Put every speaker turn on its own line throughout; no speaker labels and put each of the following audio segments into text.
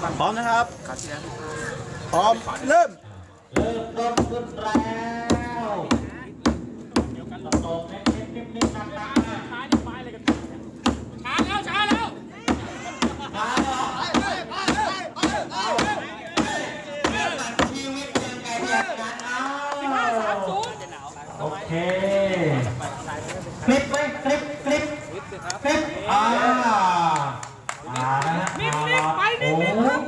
พร้อมนะครับ พร้อม เริ่ม
เริ่มต้นขึ้นแล้วตรงๆนิ่มๆนิ่มๆหนักๆ
ช้าจะไปเนช้าแล้วช้าแล้ว
มาชีวิตยังไงเนี่ยกันเอา
ห้าสามศูนย์
โอเคคลิปไหมคลิปคลิปคลิปอ่าอ่านะฮะ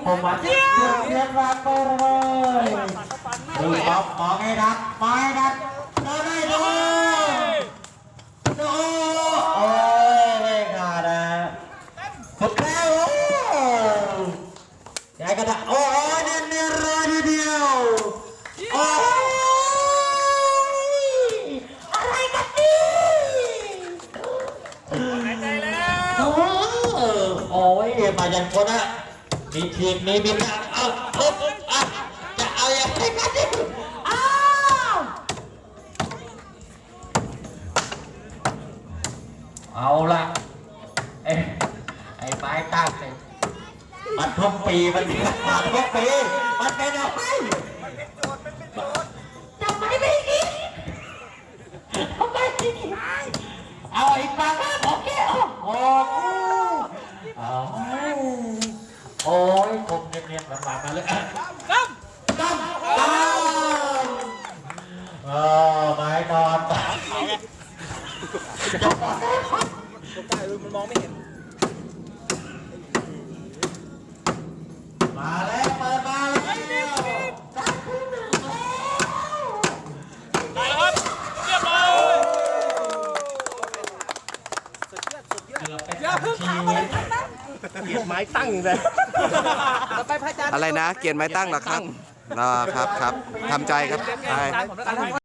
โอ้ ผมมาเรียงรักก็เลยดูป๊อปมองให้ดัดมองให้ดัดดูได้ดูดูโอ้ยไม่ขาดนะสุดแล้วโอ้ยายกระดาษโอ้ยเนียนเนียนเลยทีเดียวโอ้ยอะไรกันนี่
หายใจแล้ว
โอ้ยโอ้ยมายันคนอะ มีทีมนี้มีการเอาเอาเอาจะเอาอย่างไรกันดิอ้าวเอาละเอ้ไอ้ไม้ตั้งเนี่ยมันทุกปีมันมันทุกปีมันเป็นอะไรทำไมไม่กินทำไมไม่กินเอาไอีกปากนะโอเคโอ้โหเอาโอ้ยคม เนียนๆหวานๆมาเลย
ตั้ม
ตั้มตั้มเออไม้นอนตาย
มันมองไม่เห็น
มาแล้วเปิดมาแล้ว
ได้แล้วครับเรียบร้อย
อย่าเพิ่งถามอะไร
เกียรไม้ตั้งเลย
อะไรนะ เกียนไม้ตั้งเหรอครับรอครับครับทำใจครับไป